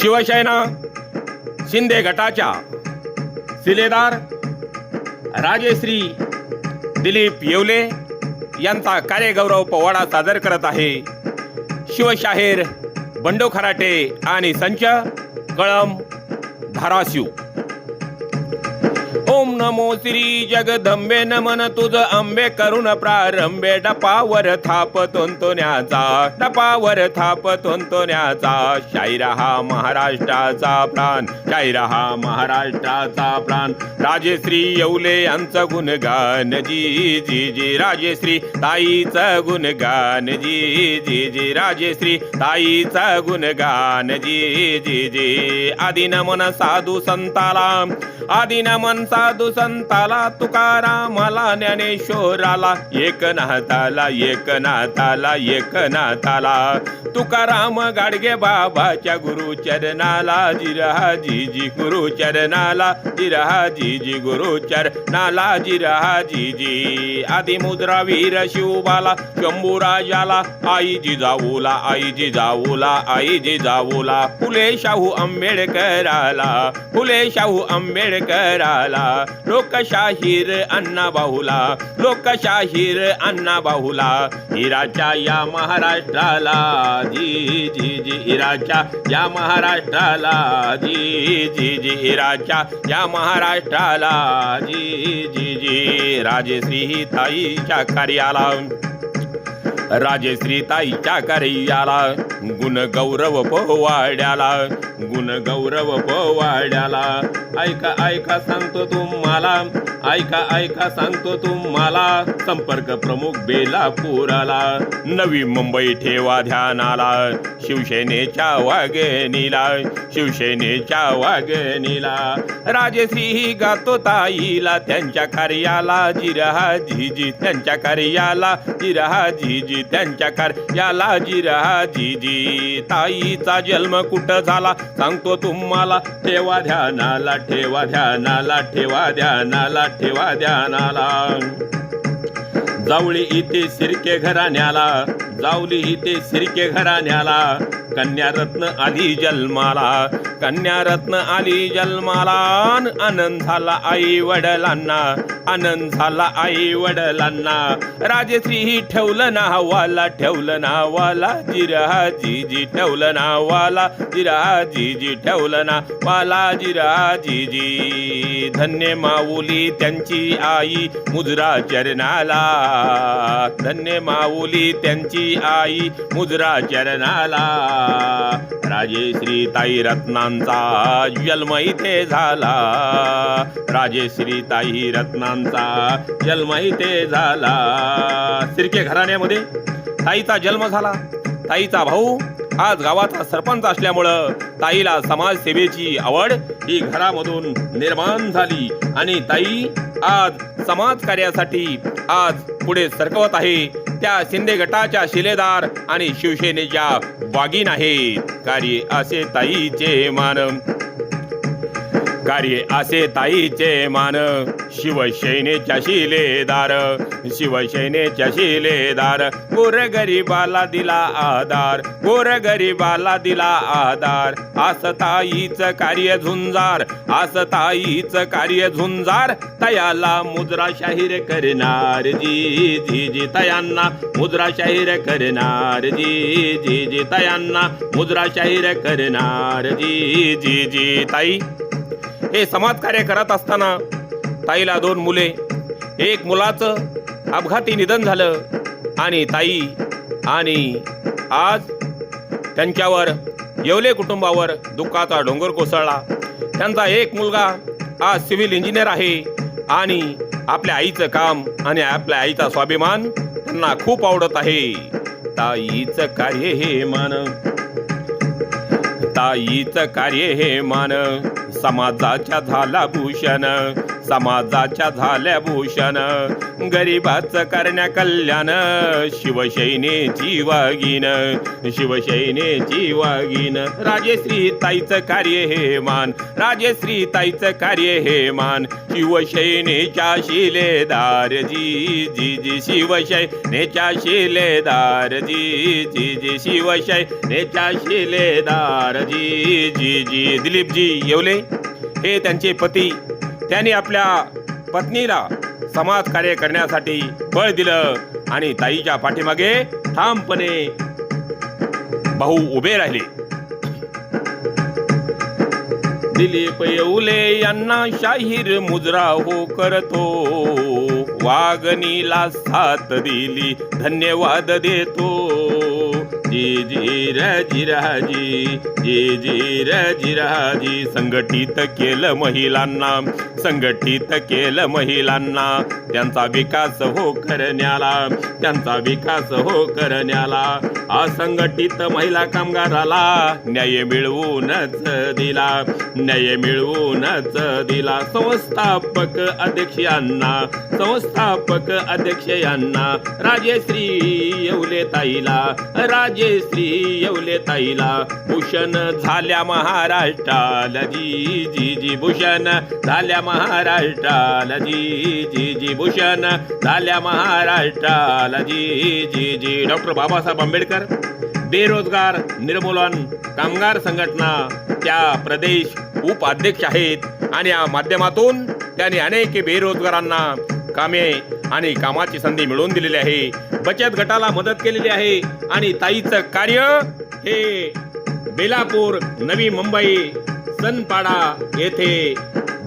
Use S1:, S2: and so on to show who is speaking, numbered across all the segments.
S1: शिवसेना शिंदे गटाच्या सिलेदार राजेश्री दिलीप येवले यांचा कार्यगौरव पोवाडा सादर करत आहे. शिवशाहीर बंडू खराटे आणि संच कळम धाराशिव. ओम नमो श्री जगदंबे नमन तुझ आंबे करुण प्रारंभे. डपावर थाप तोंतोण्याचा डपावर थाप तोंतोण्याचा शायरा हा महाराष्ट्राचा प्राण शायरा हा महाराष्ट्राचा प्राण. राजेश्री येवले यांचं गुणगान जी जी जी. राजेश्री ताईचं गुणगान जी जी जी. राजेश्री ताईचं गुणगान जी जी जी. आदि नमन साधू संताला. आदिन मन साधू संताला तुकारामाला ज्ञानेश्वराला एक नाथाला एक नाथाला एक नाथाला तुकाराम गाडगे बाबाच्या गुरु चरणाला जिरहा जी जी गुरु चरणाला जिरहा जी जी गुरु चरणाला जिरहा जी. जी आदि मुद्रा वीर शिवबाला शंभूराजाला आई जिजाऊला आई जिजाऊला आई जिजाऊला फुले शाहू आंबेडकराला फुले शाहू कराला. लोकशाहीर अण्णा बाहुला. लोकशाहीर अण्णा बाहुला. हिराच्या या महाराष्ट्राला. जी जी जी हिराच्या या महाराष्ट्राला. जी जी जी हिराच्या या महाराष्ट्राला. जी जी जी राजश्री ताईच्या कार्याला. राजश्री ताईच्या कार्याला गुण गौरव पोवाड्याला गुण गौरव पोवाड्याला. ऐका ऐका सांगतो तुम्हाला ऐका ऐका सांगतो तुम्हाला. संपर्क प्रमुख बेलापुराला. नवी मुंबई ठेवा ध्यानाला. शिवसेनेच्या वागणीला शिवसेनेच्या वागणीला राजश्री गातो ताईला. त्यांच्या कार्याला जिरहा जीजी त्यांच्या कार्याला जिरहा जीजी त्यांच्या कार्याला जिरहा जीजी ताईचा जन्म कुठं झाला? सांगतो तुम्हाला. ठेवा ध्यानाला ठेवा ध्यानाला ठेवा ध्यानाला ठेवा ध्यानाला. जावळी इथे सिरके घराण्याला जावली इथे सिरके घराण्याला. कन्यारत्न आली जन्माला कन्यारत्न आली जन्माला. आनंद झाला आई वडिलांना आनंद झाला आई वडिलांना. राजश्री ठेवलं नावाला ठेवलं नावाला जिरा जीजी ठेवलं नावाला जिरा जीजी ठेवलं नावाला जिरा जीजी धन्य माऊली त्यांची आई मुजरा चरणाला. धन्य माऊली त्यांची आई मुजरा चरणाला. राजेश्री ताई रत्नांचा जन्म इथे झाला. राजेश्री ताई रत्नांचा जन्म इथे झाला. सिरके घराण्यामध्ये ताईचा जन्म झाला. ताईचा भाऊ आज गावाचा सरपंच असल्यामुळं ताईला समाजसेवेची आवड ही घरामधून निर्माण झाली आणि ताई आज समाज कार्यासाठी आज पुढे सरकवत आहे. त्या शिंदे गटाच्या शिलेदार आणि शिवसेनेच्या वागीन आहेत कार्य असे ताईचे मान. कार्य असे ताईचे मान. शिवसेनेच्या शिलेदार शिवसेनेच्या शिलेदार. गोर गरीबाला दिला आधार गोर गरीबाला दिला आधार. आस ताईच कार्य झुंजार आस ताईच कार्य झुंजार. तयाला मुद्रा शाहीर करणार जी जी जी तयांना. मुद्रा शाहीर करणार जी जी जी तयांना. मुद्रा शाहीर करणार जी जी जी ताई. हे समाजकार्य करत असताना ताईला दोन मुले एक मुलाचं अपघाती निधन झालं आणि ताई आणि आज त्यांच्यावर येवले कुटुंबावर दुःखाचा डोंगर कोसळला. त्यांचा एक मुलगा आज सिव्हिल इंजिनियर आहे आणि आपल्या आईचं काम आणि आपल्या आईचा स्वाभिमान त्यांना खूप आवडत आहे. ताईचं कार्य हे मान. ताईचं कार्य हे मान. समाजाच्या झाला भूषण. समाजाच्या झाल्या भूषण. गरीबाचं करण्या कल्याण. शिवसेनेची वागीन शिवसेनेची वागीन राजेश्री ताईचं कार्य हे मान. राजेश्री ताईचं कार्य हे मान. शिवसेनेच्या शिलेदार जी जी जी शिवसेनेच्या शिलेदार जी जी जी शिवसेनेच्या शिलेदार जी जी जी. दिलीपजी येवले. हे त्यांचे पती त्यांनी आपल्या पत्नीला समाज कार्य करण्यासाठी बळ दिलं आणि ताईच्या पाठीमागे ठामपणे भाऊ उभे राहिले. दिलीप येऊले यांना शाहीर मुजरा हो करतो. वागणीला साथ दिली धन्यवाद देतो. जी जी र जी जी संघटित केलं महिलांना. संघटित केलं महिलांना. त्यांचा विकास हो करण्याला. त्यांचा विकास हो करण्याला. असंघटित महिला कामगाराला न्याय मिळवूनच दिला. न्याय मिळवूनच दिला. संस्थापक अध्यक्ष यांना संस्थापक अध्यक्ष यांना राजेश्री येवले ताईला श्री येवले ताईला. भूषण झाल्या महाराष्ट्राला. जी जी जी भूषण झाल्या महाराष्ट्राला. जी जी जी भूषण झाल्या महाराष्ट्राला. जी जी जी डॉक्टर बाबासाहेब आंबेडकर. बेरोजगार निर्मूलन कामगार संघटना त्या प्रदेश उपाध्यक्ष आहेत. आणि या माध्यमातून त्यांनी अनेक बेरोजगारांना कामे आणि कामाची संधी मिळवून दिलेली आहे. बचत गटाला मदत केलेली आहे. आणि ताईचं कार्य हे बेलापूर नवी मुंबई सनपाडा येथे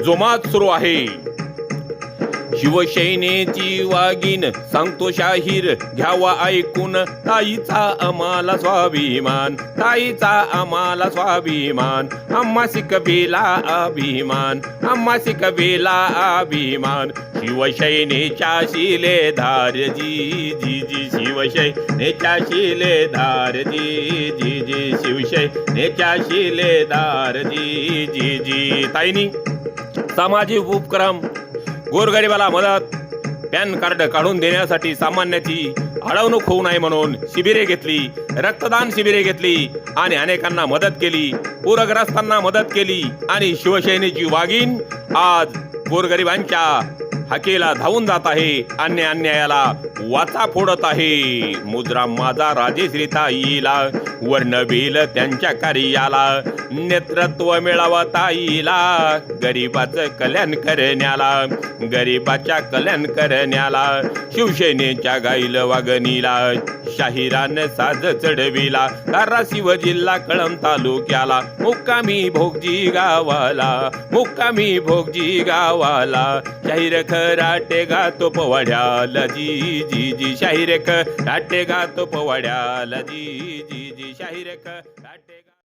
S1: जोमात सुरू आहे. शिवसेनेची वागीन सांगतो शाहीर घ्यावा ऐकून ताईचा आम्हाला स्वाभिमान ताईचा आम्हाला स्वाभिमान आम्हासी कबीला अभिमान आम्हासी कबीला अभिमान. शिवसेनेच्या शिलेधार जी जी जी शिवसेनेच्या शिलेधार जी जी जी शिवसेनेच्या शिलेधार जी जी जी. ताईनी सामाजिक उपक्रम गोरगरिबाला मदत. पॅन कार्ड काढून देण्यासाठी सामान्याची अडवणूक होऊ नये म्हणून शिबिरे घेतली रक्तदान शिबिरे घेतली आणि अनेकांना मदत केली. पूरग्रस्तांना मदत केली आणि शिवसेनेची वागीन आज गोरगरिबांच्या हकेला धावून जात आहे अन्य अन्यायाला वाचा फोडत आहे. मुद्रा माझा राजेश्रीता येईला वर्णबिल त्यांच्या कार्याला नेतृत्व मिळावं ताईला गरीबाचं कल्याण करण्याला गरीबाच्या कल्याण करण्याला शिवसेनेच्या गाईल वागणीला शाहिरान साज चढविला. धाराशिव जिल्हा कळम तालुक्याला. मुक्कामी भोगजी गावाला. मुक्कामी भोगजी गावाला. शाहीर खराटे गातो पवाड्याला. जी जी जी. शाहीर खराटे गातो पवाड्याला. जी जी जी. शाहीर खराटे गा